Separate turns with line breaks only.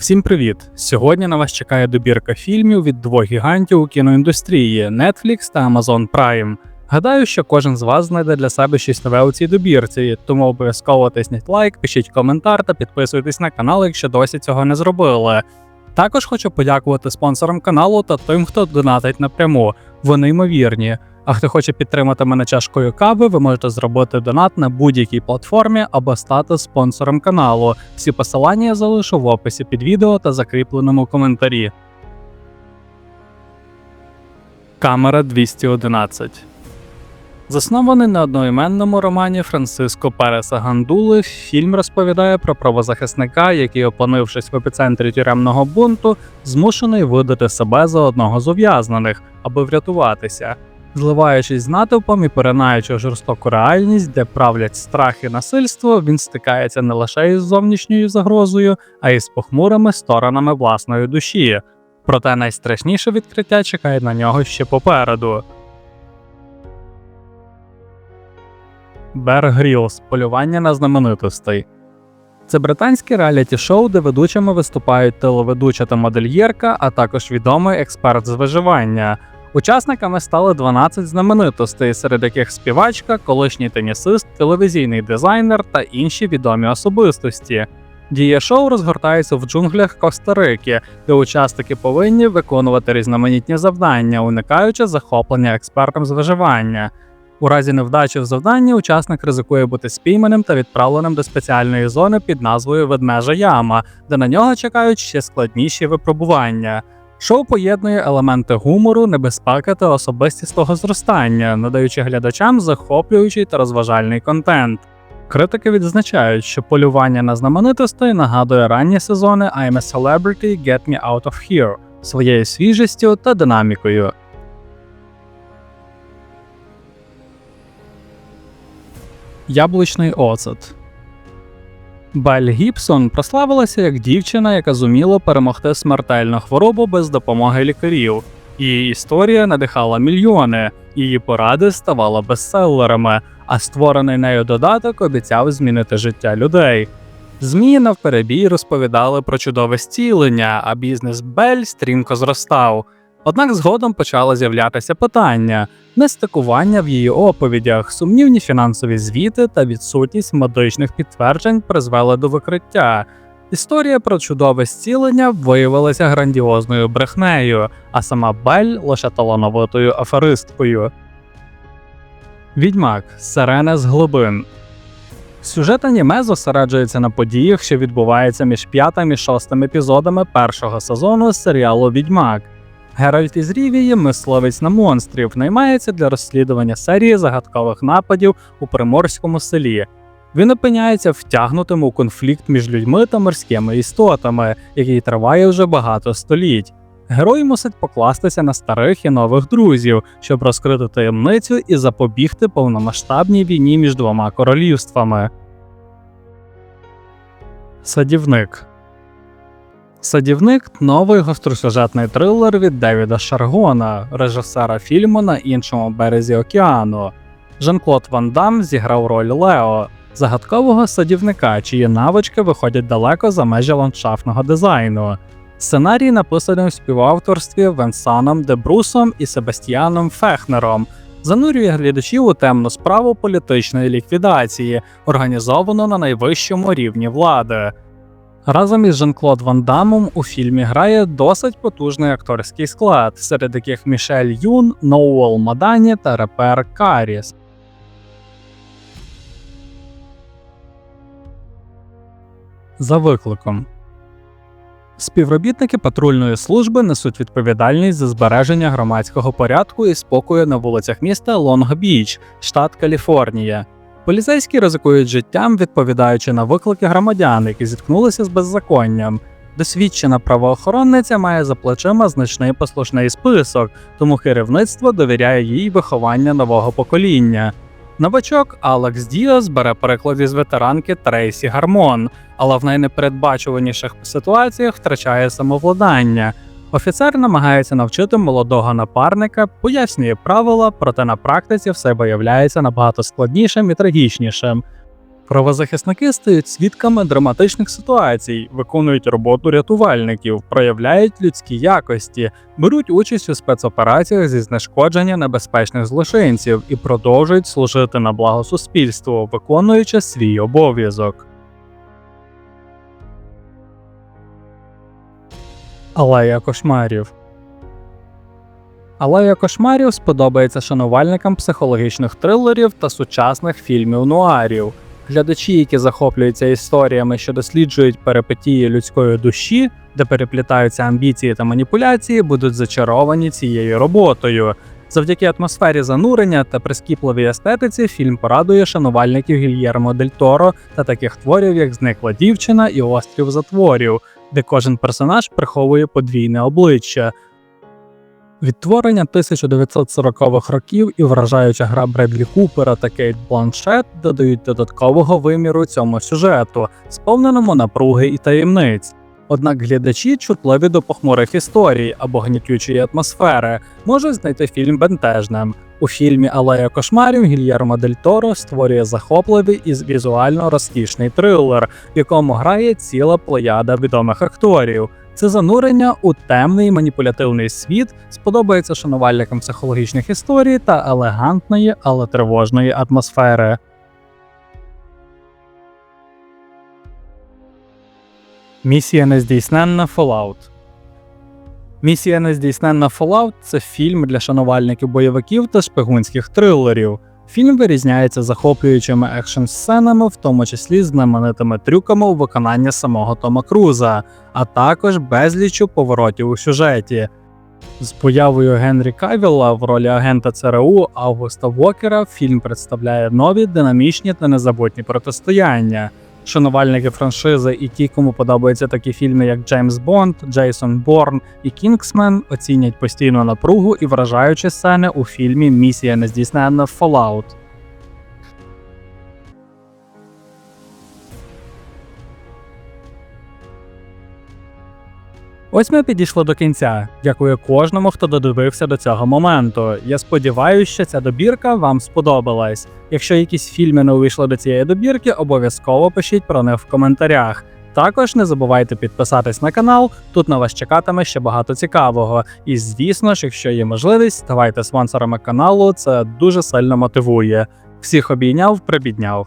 Всім привіт! Сьогодні на вас чекає добірка фільмів від двох гігантів у кіноіндустрії Netflix та Amazon Prime. Гадаю, що кожен з вас знайде для себе щось нове у цій добірці, тому обов'язково тисніть лайк, пишіть коментар та підписуйтесь на канал, якщо досі цього не зробили. Також хочу подякувати спонсорам каналу та тим, хто донатить напряму. Вони ймовірні. А хто хоче підтримати мене чашкою кави, ви можете зробити донат на будь-якій платформі або стати спонсором каналу. Всі посилання я залишу в описі під відео та закріпленому коментарі. Камера 211 Заснований на одноіменному романі Франциско Переса Гандули, фільм розповідає про правозахисника, який, опинившись в епіцентрі тюремного бунту, змушений видати себе за одного з ув'язнених, аби врятуватися. Зливаючись з натовпом і перенаючи жорстоку реальність, де правлять страх і насильство, він стикається не лише із зовнішньою загрозою, а й з похмурими сторонами власної душі. Проте найстрашніше відкриття чекає на нього ще попереду. Бер Грілс полювання на знаменитостей. Це британське реаліті-шоу, де ведучими виступають телеведуча та модельєрка, а також відомий експерт з виживання. Учасниками стали 12 знаменитостей, серед яких співачка, колишній тенісист, телевізійний дизайнер та інші відомі особистості. Дія шоу розгортається в джунглях Коста-Рики, де учасники повинні виконувати різноманітні завдання, уникаючи захоплення експертом з виживання. У разі невдачі в завданні учасник ризикує бути спійманим та відправленим до спеціальної зони під назвою Ведмежа Яма, де на нього чекають ще складніші випробування. Шоу поєднує елементи гумору, небезпеки та особистісного зростання, надаючи глядачам захоплюючий та розважальний контент. Критики відзначають, що полювання на знаменитостей нагадує ранні сезони I'm a Celebrity, Get Me Out of Here своєю свіжістю та динамікою. Яблучний оцет Бель Гібсон прославилася як дівчина, яка зуміла перемогти смертельну хворобу без допомоги лікарів. Її історія надихала мільйони, її поради ставали бестселерами, а створений нею додаток обіцяв змінити життя людей. ЗМІ навперебій розповідали про чудове зцілення, а бізнес Бель стрімко зростав. Однак згодом почали з'являтися питання, нестикування в її оповідях, сумнівні фінансові звіти та відсутність медичних підтверджень призвели до викриття. Історія про чудове зцілення виявилася грандіозною брехнею, а сама Бель лише талановитою аферисткою. Відьмак Сирена з глибин. Сюжет аніме зосереджується на подіях, що відбуваються між п'ятим і шостим епізодами першого сезону серіалу Відьмак. Геральт із Рівії, мисливець на монстрів, наймається для розслідування серії загадкових нападів у приморському селі. Він опиняється втягнутим у конфлікт між людьми та морськими істотами, який триває вже багато століть. Герой мусить покластися на старих і нових друзів, щоб розкрити таємницю і запобігти повномасштабній війні між двома королівствами. Садівник Садівник новий гостросюжетний трилер від Девіда Шаргона, режисера фільму на іншому березі океану. Жан-Клод Ван Дам зіграв роль Лео, загадкового садівника, чиї навички виходять далеко за межі ландшафтного дизайну. Сценарій написаний у співавторстві Венсаном Дебрусом і Себастьяном Фехнером. Занурює глядачів у темну справу політичної ліквідації, організовану на найвищому рівні влади. Разом із Жан-Клод Ван Дамом у фільмі грає досить потужний акторський склад, серед яких Мішель Юн, Ноуел Мадані та репер Каріс. За викликом Співробітники патрульної служби несуть відповідальність за збереження громадського порядку і спокою на вулицях міста Лонг-Біч, штат Каліфорнія. Поліцейські ризикують життям, відповідаючи на виклики громадян, які зіткнулися з беззаконням. Досвідчена правоохоронниця має за плечима значний послушний список, тому керівництво довіряє їй виховання нового покоління. Новачок Алекс Діас бере приклад із ветеранки Трейсі Гармон, але в найнепередбачуваніших ситуаціях втрачає самовладання. Офіцер намагається навчити молодого напарника, пояснює правила, проте на практиці все виявляється набагато складнішим і трагічнішим. Правозахисники стають свідками драматичних ситуацій, виконують роботу рятувальників, проявляють людські якості, беруть участь у спецопераціях зі знешкодження небезпечних злочинців і продовжують служити на благо суспільству, виконуючи свій обов'язок. Алея кошмарів Алея кошмарів сподобається шанувальникам психологічних трилерів та сучасних фільмів нуарів. Глядачі, які захоплюються історіями, що досліджують перипетії людської душі, де переплітаються амбіції та маніпуляції, будуть зачаровані цією роботою. Завдяки атмосфері занурення та прискіпливій естетиці фільм порадує шанувальників Гільєрмо Дель Торо та таких творів, як Зникла дівчина і Острів затворів, де кожен персонаж приховує подвійне обличчя. Відтворення 1940-х років і вражаюча гра Бредлі Купера та Кейт Бланшет додають додаткового виміру цьому сюжету, сповненому напруги і таємниць. Однак глядачі, чутливі до похмурих історій або гнітючої атмосфери, можуть знайти фільм бентежним. У фільмі Алея кошмарів Гільєрмо Дель Торо створює захопливий і візуально розкішний трилер, в якому грає ціла плеяда відомих акторів. Це занурення у темний маніпулятивний світ сподобається шанувальникам психологічних історій та елегантної, але тривожної атмосфери. Місія нездійсненна Fallout Місія нездійсненна Fallout це фільм для шанувальників бойовиків та шпигунських трилерів. Фільм вирізняється захоплюючими екшн сценами, в тому числі знаменитими трюками у виконанні самого Тома Круза, а також безліччю поворотів у сюжеті. З появою Генрі Кавілла в ролі агента ЦРУ Августа Вокера фільм представляє нові динамічні та незабутні протистояння. Шанувальники франшизи і ті, кому подобаються такі фільми, як Джеймс Бонд, Джейсон Борн і Кінгсмен, оцінять постійну напругу і вражаючі сцени у фільмі Місія нездійсненна Fallout. Ось ми підійшли до кінця. Дякую кожному, хто додивився до цього моменту. Я сподіваюся, що ця добірка вам сподобалась. Якщо якісь фільми не увійшли до цієї добірки, обов'язково пишіть про них в коментарях. Також не забувайте підписатись на канал, тут на вас чекатиме ще багато цікавого. І звісно ж, якщо є можливість, ставайте спонсорами каналу, це дуже сильно мотивує. Всіх обійняв, прибідняв.